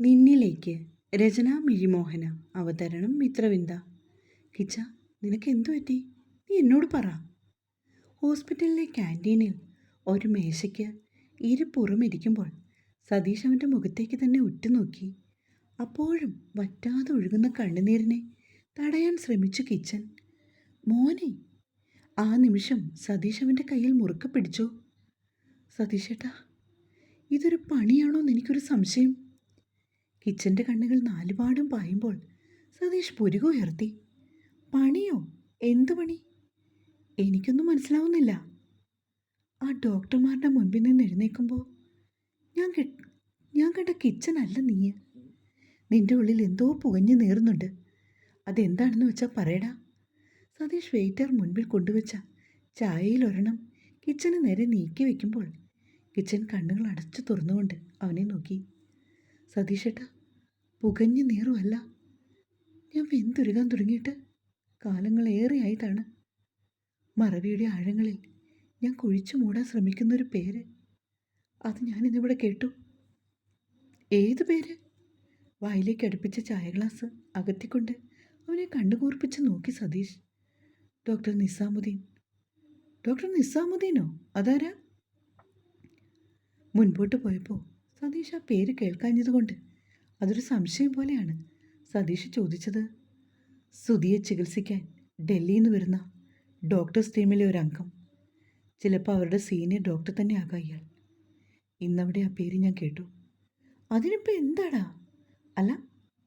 നിന്നിലേക്ക്. രചന മിഴിമോഹന. അവതരണം മിത്രവിന്ദ. കിച്ച നിനക്ക് എന്തു പറ്റി? നീ എന്നോട് പറ. ഹോസ്പിറ്റലിലെ ക്യാന്റീനിൽ ഒരു മേശയ്ക്ക് ഇരുപ്പുറമിരിക്കുമ്പോൾ സതീഷ് അവന്റെ മുഖത്തേക്ക് തന്നെ ഉറ്റുനോക്കി. അപ്പോഴും വറ്റാതെ ഒഴുകുന്ന കണ്ണുനീരിനെ തടയാൻ ശ്രമിച്ചു കിച്ചൻ. മോനെ ആ നിമിഷം സതീഷ് അവന്റെ കയ്യിൽ മുറുക്ക പിടിച്ചു? സതീഷേട്ടാ ഇതൊരു പണിയാണോ എന്ന് എനിക്കൊരു സംശയം. കിച്ചന്റെ കണ്ണുകൾ നാലുപാടും പായുമ്പോൾ സതീഷ് പുരുക ഉയർത്തി. പണിയോ? എന്തു പണി? എനിക്കൊന്നും മനസ്സിലാവുന്നില്ല. ആ ഡോക്ടർമാരുടെ മുൻപിൽ നിന്ന് എഴുന്നേൽക്കുമ്പോൾ ഞാൻ ഞാൻ കണ്ട കിച്ചൻ അല്ല നീ നിന്റെ ഉള്ളിൽ എന്തോ പുകഞ്ഞു നേറുന്നുണ്ട്. അതെന്താണെന്ന് വെച്ചാൽ പറയടാ. സതീഷ് വെയിറ്റർ മുൻപിൽ കൊണ്ടുവച്ച ചായയിൽ ഒരെണ്ണം കിച്ചന് നേരെ നീക്കി വെക്കുമ്പോൾ കിച്ചൻ കണ്ണുകൾ അടച്ചു തുറന്നുകൊണ്ട് അവനെ നോക്കി. സതീഷേട്ടാ പുകഞ്ഞു നീറുമല്ല. ഞാൻ വെന്തുരുകാൻ തുടങ്ങിയിട്ട് കാലങ്ങളേറെയായിട്ടാണ് മറവിയുടെ ആഴങ്ങളിൽ ഞാൻ കുഴിച്ചു മൂടാൻ ശ്രമിക്കുന്നൊരു പേര്. അത് ഞാനിന്നിവിടെ കേട്ടു. ഏത് പേര്? വായിലേക്ക് അടുപ്പിച്ച ചായ ഗ്ലാസ് അകത്തിക്കൊണ്ട് അവനെ കണ്ണുകൂർപ്പിച്ച് നോക്കി സതീഷ്. ഡോക്ടർ നിസാമുദ്ദീൻ. ഡോക്ടർ നിസാമുദ്ദീനോ? അതാരാ? മുൻപോട്ട് പോയപ്പോൾ സതീഷ് ആ പേര് കേൾക്കാഞ്ഞതുകൊണ്ട് അതൊരു സംശയം പോലെയാണ്. സതീഷ് ചോദിച്ചത്. സുധിയെ ചികിത്സിക്കാൻ ഡൽഹിയിൽ നിന്ന് വരുന്ന ഡോക്ടേഴ്സ് ടീമിലെ ഒരു അംഗം. ചിലപ്പോൾ അവരുടെ സീനിയർ ഡോക്ടർ തന്നെ ആകാം ഇന്നവിടെ ആ പേര് ഞാൻ കേട്ടു. അതിനിപ്പോൾ എന്താടാ? അല്ല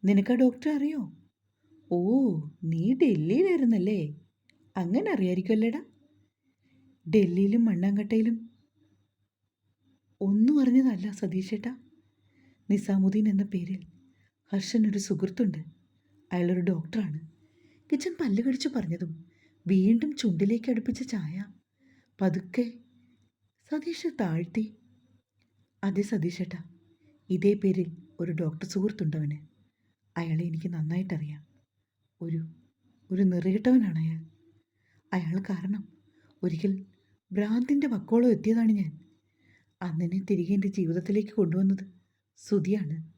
നിനക്ക് ആ ഡോക്ടറെ അറിയോ? ഓ നീ ഡൽഹിയിലായിരുന്നല്ലേ? അങ്ങനെ അറിയായിരിക്കുമല്ലേടാ ഡൽഹിയിലും മണ്ണാങ്കട്ടയിലും ഒന്നും അറിഞ്ഞതല്ല സതീഷേട്ടാ. നിസാമുദ്ദീൻ എന്ന പേരിൽ ഹർഷൻ ഒരു സുഹൃത്തുണ്ട്. അയാളൊരു ഡോക്ടറാണ്. കിച്ചൻ പല്ല് കടിച്ചു പറഞ്ഞതും വീണ്ടും ചുണ്ടിലേക്ക് അടുപ്പിച്ച ചായ പതുക്കെ സതീഷ് താഴ്ത്തി. അതെ സതീഷേട്ടാ ഇതേ പേരിൽ ഒരു ഡോക്ടർ സുഹൃത്തുണ്ടവന്. അയാളെ എനിക്ക് നന്നായിട്ടറിയാം. ഒരു ഒരു നിറയിട്ടവനാണ് അയാൾ. അയാൾ കാരണം ഒരിക്കൽ ഭ്രാന്തിന്റെ വക്കോളം എത്തിയതാണ് ഞാൻ. അന്നെന്നെ തിരികെ എന്റെ ജീവിതത്തിലേക്ക് കൊണ്ടുവന്നത് സുതിയാണ്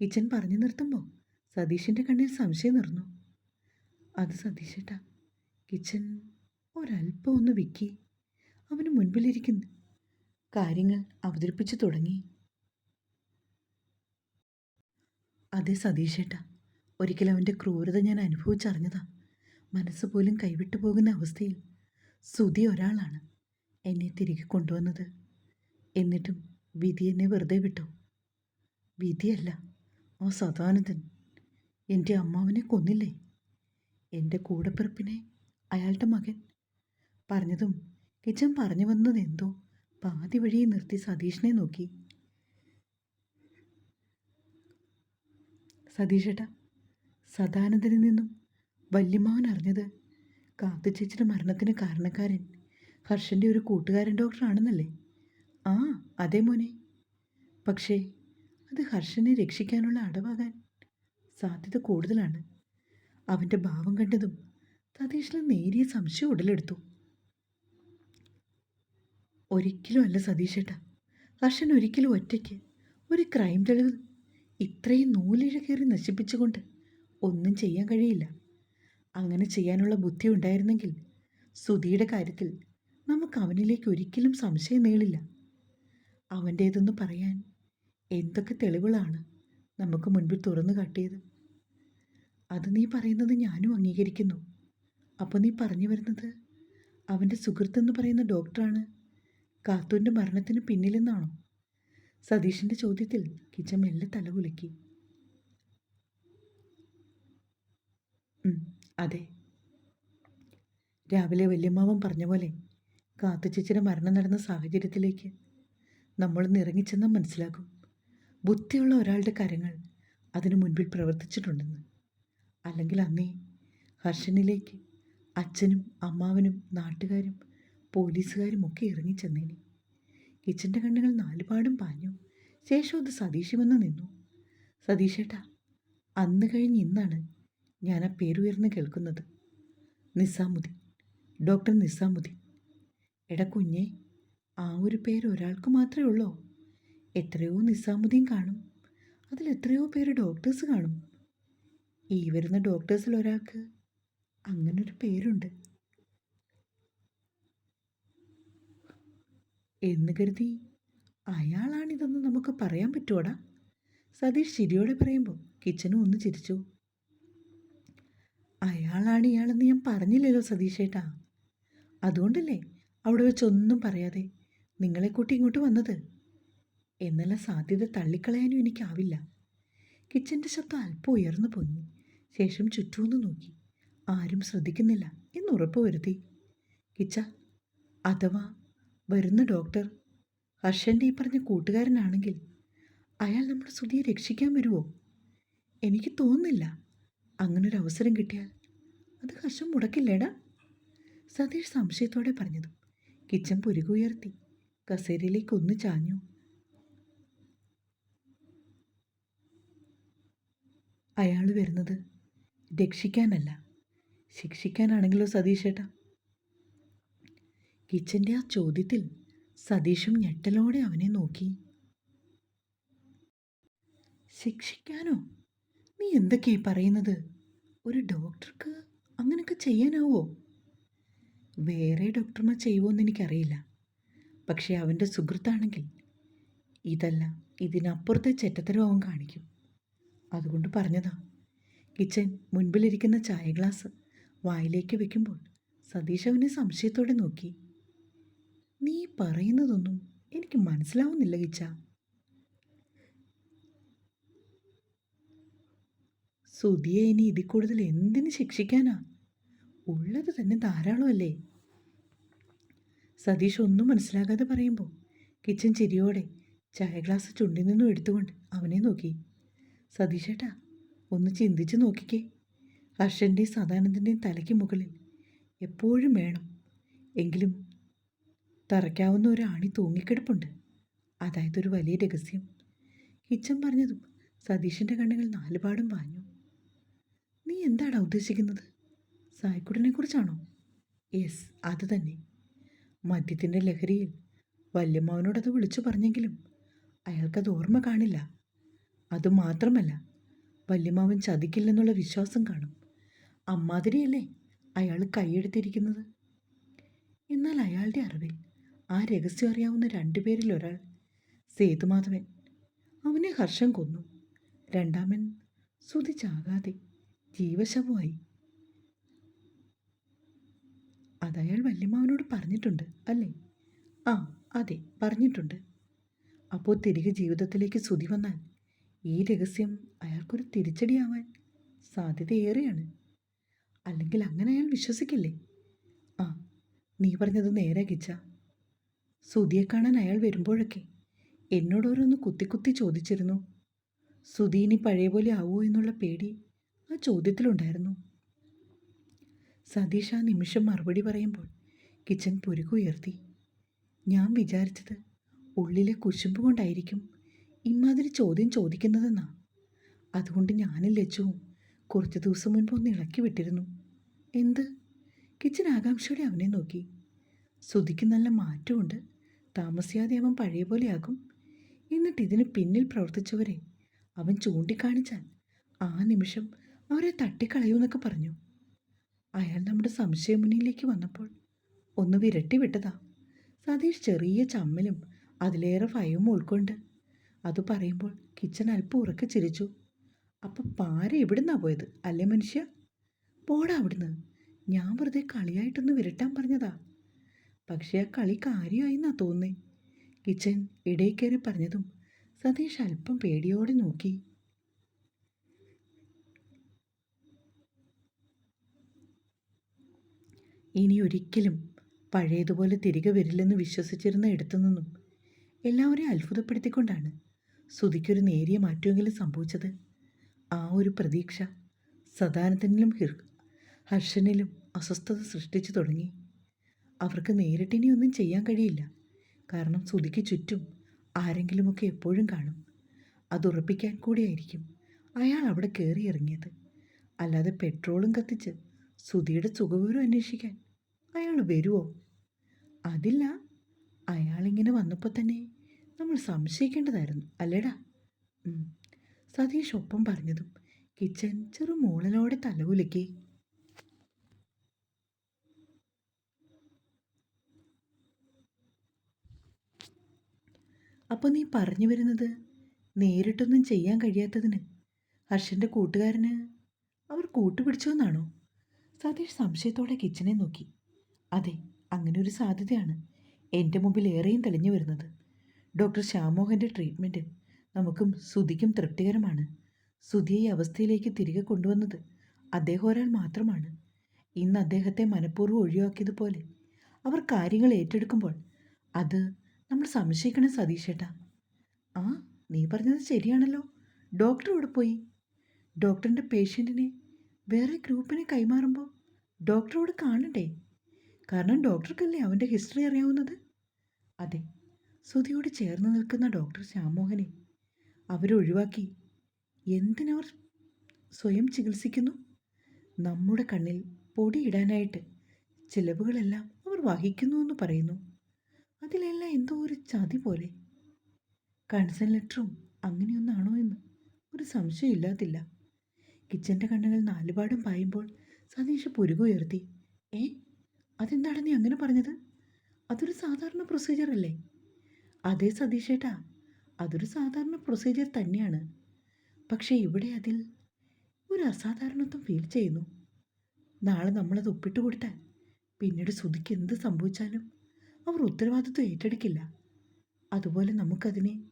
കിച്ചൻ പറഞ്ഞു നിർത്തുമ്പോൾ സതീഷിന്റെ കണ്ണിൽ സംശയം നിറഞ്ഞു. അത് സതീഷേട്ടാ കിച്ചൻ ഒരല്പം ഒന്ന് വിക്കി. അവന് മുൻപിലിരിക്കുന്നു കാര്യങ്ങൾ അവതരിപ്പിച്ചു തുടങ്ങി. അതെ സതീഷേട്ടാ ഒരിക്കൽ അവന്റെ ക്രൂരത ഞാൻ അനുഭവിച്ചറിഞ്ഞതാ. മനസ്സ് പോലും കൈവിട്ടു പോകുന്ന അവസ്ഥയിൽ സുതി ഒരാളാണ് എന്നെ തിരികെ കൊണ്ടുവന്നത്. എന്നിട്ടും വിധി എന്നെ വെറുതെ വിട്ടു. വിധിയല്ല. ആ സദാനന്ദൻ എന്റെ അമ്മാവനെ കൊന്നില്ലേ? എന്റെ കൂടപ്പിറപ്പിനെ അയാളുടെ മകൻ. പറഞ്ഞതും കിച്ചൻ പറഞ്ഞു വന്നത് എന്തോ പാതി വഴി നിർത്തി സതീഷിനെ നോക്കി. സതീഷേട്ടാ സദാനന്ദനിൽ നിന്നും വല്യമ്മാവൻ അറിഞ്ഞത് കാത്തുചേച്ചിയുടെ മരണത്തിന് കാരണക്കാരൻ ഹർഷന്റെ ഒരു കൂട്ടുകാരൻ ഡോക്ടറാണെന്നല്ലേ? ആ അതേ മോനെ. പക്ഷേ അത് ഹർഷനെ രക്ഷിക്കാനുള്ള അടവാകാൻ സാധ്യത കൂടുതലാണ്. അവന്റെ ഭാവം കണ്ടതും സതീഷിന് നേരിയ സംശയം ഉടലെടുത്തു. ഒരിക്കലും അല്ല സതീഷേട്ട. ഹർഷൻ ഒരിക്കലും ഒറ്റയ്ക്ക് ഒരു ക്രൈം തെളിവ് ഇത്രയും നൂലിഴ കയറി നശിപ്പിച്ചുകൊണ്ട് ഒന്നും ചെയ്യാൻ കഴിയില്ല. അങ്ങനെ ചെയ്യാനുള്ള ബുദ്ധി ഉണ്ടായിരുന്നെങ്കിൽ സുധിയുടെ കാര്യത്തിൽ നമുക്ക് അവനിലേക്ക് ഒരിക്കലും സംശയം നേടില്ല അവന്റേതെന്ന് പറയാൻ എന്തൊക്കെ തെളിവുകളാണ് നമുക്ക് മുൻപിൽ തുറന്നു കാട്ടിയത്? അത് നീ പറയുന്നത് ഞാനും അംഗീകരിക്കുന്നു. അപ്പോൾ നീ പറഞ്ഞു വരുന്നത് അവന്റെ സുഹൃത്തെന്ന് പറയുന്ന ഡോക്ടറാണ്. കാത്തൂന്റെ മരണത്തിന് പിന്നിലെന്നാണോ? സതീഷിന്റെ ചോദ്യത്തിൽ കിച്ച മെല്ലെ തല തലകുലുക്കി അതെ. രാവിലെ വല്യമ്മാവൻ പറഞ്ഞ പോലെ കാത്തുചേച്ചിയുടെ മരണം നടന്ന സാഹചര്യത്തിലേക്ക് നമ്മൾ നിറങ്ങിച്ചെന്ന് മനസ്സിലാക്കും. ബുദ്ധിയുള്ള ഒരാളുടെ കരങ്ങൾ അതിനു മുൻപിൽ പ്രവർത്തിച്ചിട്ടുണ്ടെന്ന്. അല്ലെങ്കിൽ അന്നേ ഹർഷനിലേക്ക് അച്ഛനും അമ്മാവനും നാട്ടുകാരും പോലീസുകാരും ഒക്കെ ഇറങ്ങിച്ചെന്നേനെ. കിച്ചന്റെ കണ്ണുകൾ നാലുപാടും പാഞ്ഞു. ശേഷം അത് സതീഷ് വന്ന് നിന്നു. സതീഷേട്ടാ അന്ന് കഴിഞ്ഞ് ഇന്നാണ് ഞാൻ ആ പേരുയർന്ന് കേൾക്കുന്നത്. നിസാമുദ്ദീൻ ഡോക്ടർ നിസാമുദ്ദീൻ എടാ കുഞ്ഞേ ആ ഒരു പേര് ഒരാൾക്ക് മാത്രമേ ഉള്ളൂ? എത്രയോ നിസാമുദ്ദീൻ കാണും. അതിൽ എത്രയോ പേര് ഡോക്ടേഴ്സ് കാണും. ഈ വരുന്ന ഡോക്ടേഴ്സിൽ ഒരാൾക്ക് അങ്ങനൊരു പേരുണ്ട്. എന്ന് കരുതി അയാളാണിതെന്ന് നമുക്ക് പറയാൻ പറ്റുമോടാ സതീഷ് ചിരിയോടെ പറയുമ്പോൾ കിച്ചനും ഒന്ന് ചിരിച്ചു. അയാളാണ് ഇയാളെന്ന് ഞാൻ പറഞ്ഞില്ലല്ലോ സതീഷേട്ടാ. അതുകൊണ്ടല്ലേ അവിടെ വെച്ചൊന്നും പറയാതെ നിങ്ങളെ കൂട്ടി ഇങ്ങോട്ട് വന്നത്? എന്നുള്ള സാധ്യത തള്ളിക്കളയാനും എനിക്കാവില്ല. കിച്ചന്റെ ശബ്ദം അല്പം ഉയർന്നു പൊങ്ങി ശേഷം ചുറ്റുമൊന്ന് നോക്കി. ആരും ശ്രദ്ധിക്കുന്നില്ല എന്ന് ഉറപ്പ് വരുത്തി. കിച്ച അഥവാ വരുന്ന ഡോക്ടർ ഹർഷന്റെ ഈ പറഞ്ഞ കൂട്ടുകാരനാണെങ്കിൽ അയാൾ നമ്മുടെ സുധിയെ രക്ഷിക്കാൻ വരുമോ എനിക്ക് തോന്നുന്നില്ല. അങ്ങനൊരു അവസരം കിട്ടിയാൽ അത് ഹർഷം മുടക്കില്ലേടാ? സതീഷ് സംശയത്തോടെ പറഞ്ഞതും കിച്ചൻ പുരുകുയർത്തി കസേരയിലേക്ക് ഒന്ന് ചാഞ്ഞു. അയാൾ വരുന്നത്. രക്ഷിക്കാനല്ല. ശിക്ഷിക്കാനാണെങ്കിലോ സതീഷേട്ടാ കിച്ചന്റെ ആ ചോദ്യത്തിൽ സതീഷും ഞെട്ടലോടെ അവനെ നോക്കി. ശിക്ഷിക്കാനോ? നീ എന്തൊക്കെയാ ഈ പറയുന്നത്? ഒരു ഡോക്ടർക്ക് അങ്ങനെയൊക്കെ ചെയ്യാനാവോ? വേറെ ഡോക്ടർമാർ ചെയ്യുമോയെന്ന് എനിക്കറിയില്ല. പക്ഷേ അവന്റെ സുഹൃത്താണെങ്കിൽ ഇതല്ല ഇതിനപ്പുറത്തെ ചെറ്റത്തരവും അവൻ കാണിക്കും. അതുകൊണ്ട് പറഞ്ഞതാ. കിച്ചൻ മുൻപിലിരിക്കുന്ന ചായ ഗ്ലാസ് വായിലേക്ക് വെക്കുമ്പോൾ സതീഷ് അവനെ സംശയത്തോടെ നോക്കി. നീ പറയുന്നതൊന്നും എനിക്ക് മനസ്സിലാവുന്നില്ല കിച്ച. സുധിയെ ഇനി ഇതിൽ കൂടുതൽ എന്തിന് ശിക്ഷിക്കാനാ? ഉള്ളത് തന്നെ ധാരാളമല്ലേ? സതീഷ് ഒന്നും മനസ്സിലാകാതെ പറയുമ്പോൾ കിച്ചൻ ചിരിയോടെ ചായ ഗ്ലാസ് ചുണ്ടിൽ നിന്നും എടുത്തുകൊണ്ട് അവനെ നോക്കി. സതീഷേട്ടാ ഒന്ന് ചിന്തിച്ച് നോക്കിക്കേ. ഹർഷന്റെയും സദാനന്ദന്റെയും തലയ്ക്ക് മുകളിൽ എപ്പോഴും വേണം. എങ്കിലും തറയ്ക്കാവുന്ന ഒരു ആണി തൂങ്ങിക്കിടപ്പുണ്ട്. അതായത് ഒരു വലിയ രഹസ്യം. കിച്ചൻ പറഞ്ഞതും സതീഷിന്റെ കണ്ണുകൾ നാലുപാടും വാഞ്ഞു. നീ എന്താണ് ഉദ്ദേശിക്കുന്നത്? സായ്ക്കുടനെ കുറിച്ചാണോ? യെസ് അത് തന്നെ. മദ്യത്തിന്റെ ലഹരിയിൽ വല്യമ്മാവനോടത് വിളിച്ചു പറഞ്ഞെങ്കിലും അയാൾക്കത് ഓർമ്മ കാണില്ല. അതുമാത്രമല്ല വല്യമാവൻ ചതിക്കില്ലെന്നുള്ള വിശ്വാസം കാണും. അമ്മാതിരിയല്ലേ അയാൾ കൈയെടുത്തിരിക്കുന്നത്? എന്നാൽ അയാളുടെ അറിവിൽ ആ രഹസ്യം അറിയാവുന്ന രണ്ടുപേരിൽ ഒരാൾ സേതുമാധവൻ. അവനെ ഹർഷം കൊന്നു. രണ്ടാമൻ സുതിച്ചാകാതെ ജീവശവുമായി. അതയാൾ വല്യമ്മാവനോട് പറഞ്ഞിട്ടുണ്ട് അല്ലേ? ആ അതെ പറഞ്ഞിട്ടുണ്ട്. അപ്പോൾ തിരികെ ജീവിതത്തിലേക്ക് സുതി വന്നാൽ ഈ രഹസ്യം അയാൾക്കൊരു തിരിച്ചടിയാവാൻ സാധ്യതയേറെയാണ്. അല്ലെങ്കിൽ അങ്ങനെ അയാൾ വിശ്വസിക്കില്ലേ? ആ നീ പറഞ്ഞത് നേരെ കിച്ച. സുതിയെ കാണാൻ അയാൾ വരുമ്പോഴൊക്കെ എന്നോട് ഓരോന്ന് കുത്തി കുത്തി ചോദിച്ചിരുന്നു. സുധി ഇനി പഴയ പോലെ എന്നുള്ള പേടി ആ ചോദ്യത്തിലുണ്ടായിരുന്നു. സതീഷ് ആ നിമിഷം മറുപടി പറയുമ്പോൾ കിച്ചൻ പുരുക്കുയർത്തി ഞാൻ വിചാരിച്ചത് ഉള്ളിലെ കുശുമ്പ് കൊണ്ടായിരിക്കും ഇമാതിരി ചോദ്യം ചോദിക്കുന്നതെന്നാ? അതുകൊണ്ട് ഞാനും ലച്ചുവും കുറച്ച് ദിവസം മുൻപ് ഒന്ന് ഇളക്കി വിട്ടിരുന്നു. എന്ത്? കിച്ചൻ ആകാംക്ഷയോടെ അവനെ നോക്കി. ശ്രുതിക്ക് നല്ല മാറ്റമുണ്ട്. താമസിയാതെ അവൻ പഴയ പോലെയാകും. എന്നിട്ട് ഇതിന് പിന്നിൽ പ്രവർത്തിച്ചവരെ അവൻ ചൂണ്ടിക്കാണിച്ചാൽ ആ നിമിഷം അവരെ തട്ടിക്കളയൂന്നൊക്കെ പറഞ്ഞു. അയാൾ നമ്മുടെ സംശയമുന്നിലേക്ക് വന്നപ്പോൾ ഒന്ന് വിരട്ടി വിട്ടതാ. സതീഷ് ചെറിയ ചമ്മലും അതിലേറെ ഭയവും ഉൾക്കൊണ്ട് അത് പറയുമ്പോൾ കിച്ചൻ അല്പം ഉറക്കെ ചിരിച്ചു. അപ്പം പാര എവിടുന്നാ പോയത്? അല്ലേ മനുഷ്യ? പോടാ അവിടുന്ന്. ഞാൻ വെറുതെ കളിയായിട്ടൊന്ന് വിരട്ടാൻ പറഞ്ഞതാ. പക്ഷേ ആ കളി കാര്യമായി എന്നാ തോന്നേ കിച്ചൻ ഇടയിൽ കയറി പറഞ്ഞതും സതീഷ് അല്പം പേടിയോടെ നോക്കി. ഇനി ഒരിക്കലും പഴയതുപോലെ തിരികെ വരില്ലെന്ന് വിശ്വസിച്ചിരുന്ന ഇടത്തു നിന്നും എല്ലാവരെയും അത്ഭുതപ്പെടുത്തിക്കൊണ്ടാണ് ശ്രുതിക്കൊരു നേരിയ മാറ്റമെങ്കിലും സംഭവിച്ചത്? ആ ഒരു പ്രതീക്ഷ സദാനന്ദനിലും ഹിർ ഹർഷനിലും അസ്വസ്ഥത സൃഷ്ടിച്ചു തുടങ്ങി. അവർക്ക് നേരിട്ടിനി ഒന്നും ചെയ്യാൻ കഴിയില്ല. കാരണം ശ്രുതിക്ക് ചുറ്റും ആരെങ്കിലുമൊക്കെ എപ്പോഴും കാണും. അതുറപ്പിക്കാൻ കൂടിയായിരിക്കും അയാൾ അവിടെ കയറി ഇറങ്ങിയത്. അല്ലാതെ പെട്രോളും കത്തിച്ച് ശ്രുതിയുടെ സുഖവിവരം അന്വേഷിക്കാൻ അയാൾ വരുമോ അതില്ല. അയാളിങ്ങനെ വന്നപ്പോൾ തന്നെ നമ്മൾ സംശയിക്കേണ്ടതായിരുന്നു. അല്ലേടാ? സതീഷ് ഒപ്പം പറഞ്ഞതും കിച്ചൻ ചെറു മൂളലോടെ തലകുലുക്കി. അപ്പോൾ നീ പറഞ്ഞു വരുന്നത് നേരിട്ടൊന്നും ചെയ്യാൻ കഴിയാത്തതിന്? ഹർഷന്റെ കൂട്ടുകാരന് അവർ കൂട്ടുപിടിച്ചോന്നാണോ? സതീഷ് സംശയത്തോടെ കിച്ചനെ നോക്കി. അതെ അങ്ങനെ ഒരു സാധ്യതയാണ്. എന്റെ മുമ്പിൽ ഏറെയും തെളിഞ്ഞു വരുന്നത്. ഡോക്ടർ ശ്യാമോഹന്റെ ട്രീറ്റ്മെന്റ് നമുക്കും സുധിക്കും തൃപ്തികരമാണ്. സുധിയെ ഈ അവസ്ഥയിലേക്ക് തിരികെ കൊണ്ടുവന്നത് അദ്ദേഹം ഒരാൾ മാത്രമാണ്. ഇന്ന് അദ്ദേഹത്തെ മനഃപൂർവം ഒഴിവാക്കിയതുപോലെ അവർ കാര്യങ്ങൾ ഏറ്റെടുക്കുമ്പോൾ അത് നമ്മൾ സംശയിക്കണം സതീഷേട്ടാ. ആ നീ പറഞ്ഞത് ശരിയാണല്ലോ. ഡോക്ടർ ഇവിടെ പോയി? ഡോക്ടറിന്റെ പേഷ്യന്റിനെ വേറെ ഗ്രൂപ്പിനെ കൈമാറുമ്പോൾ ഡോക്ടറോട് കാണണ്ടേ? കാരണം ഡോക്ടർക്കല്ലേ അവന്റെ ഹിസ്റ്ററി അറിയാവുന്നത്? അതെ ശ്രുതിയോട് ചേർന്ന് നിൽക്കുന്ന ഡോക്ടർ ശ്യാമോഹനെ അവരൊഴിവാക്കി എന്തിനവർ സ്വയം ചികിത്സിക്കുന്നു? നമ്മുടെ കണ്ണിൽ പൊടിയിടാനായിട്ട് ചിലവുകളെല്ലാം അവർ വഹിക്കുന്നു എന്ന് പറയുന്നു. അതിലെല്ലാം എന്തോ ഒരു ചതി പോലെ. കൺസൺ ലെറ്ററും അങ്ങനെയൊന്നാണോ എന്ന് ഒരു സംശയം ഇല്ലാതില്ല. കിച്ചന്റെ കണ്ണുകൾ നാലുപാടും പായുമ്പോൾ സതീഷ് പുരുകുയർത്തി ഏ? അതെന്താണ് നീ അങ്ങനെ പറഞ്ഞത്? അതൊരു സാധാരണ പ്രൊസീജിയർ അല്ലേ അതെ സതീഷേട്ടാ അതൊരു സാധാരണ പ്രൊസീജിയർ തന്നെയാണ്. പക്ഷേ ഇവിടെ അതിൽ ഒരു അസാധാരണത്വം ഫീൽ ചെയ്യുന്നു. നാളെ നമ്മളത് ഒപ്പിട്ട് കൊടുത്താൽ പിന്നീട് ശ്രുതിക്ക് എന്ത് സംഭവിച്ചാലും അവർ ഉത്തരവാദിത്വം ഏറ്റെടുക്കില്ല. അതുപോലെ നമുക്കതിനെ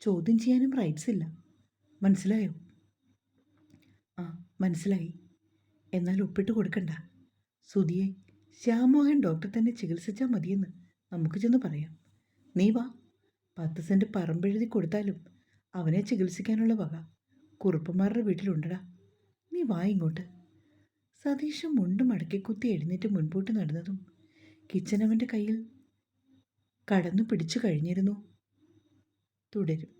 ചോദ്യം ചെയ്യാനും റൈറ്റ്സ് ഇല്ല. മനസ്സിലായോ? ആ മനസ്സിലായി. എന്നാൽ ഒപ്പിട്ട് കൊടുക്കണ്ട. സുധിയെ ശ്യാമോഹൻ ഡോക്ടർ തന്നെ ചികിത്സിച്ചാൽ മതിയെന്ന് നമുക്ക് ചെന്ന് പറയാം. നീ വാ. പത്ത് സെന്റ് പറമ്പെഴുതി കൊടുത്താലും അവനെ ചികിത്സിക്കാനുള്ള വക കുറുപ്പന്മാരുടെ വീട്ടിലുണ്ടടാ. നീ വാ ഇങ്ങോട്ട്. സതീഷ് മുണ്ട് മടക്കി കുത്തി എഴുന്നേറ്റ് മുൻപോട്ട് നടന്നതും കിച്ചൻ അവന്റെ കയ്യിൽ കടന്നു പിടിച്ചു കഴിഞ്ഞിരുന്നു. തുടരും.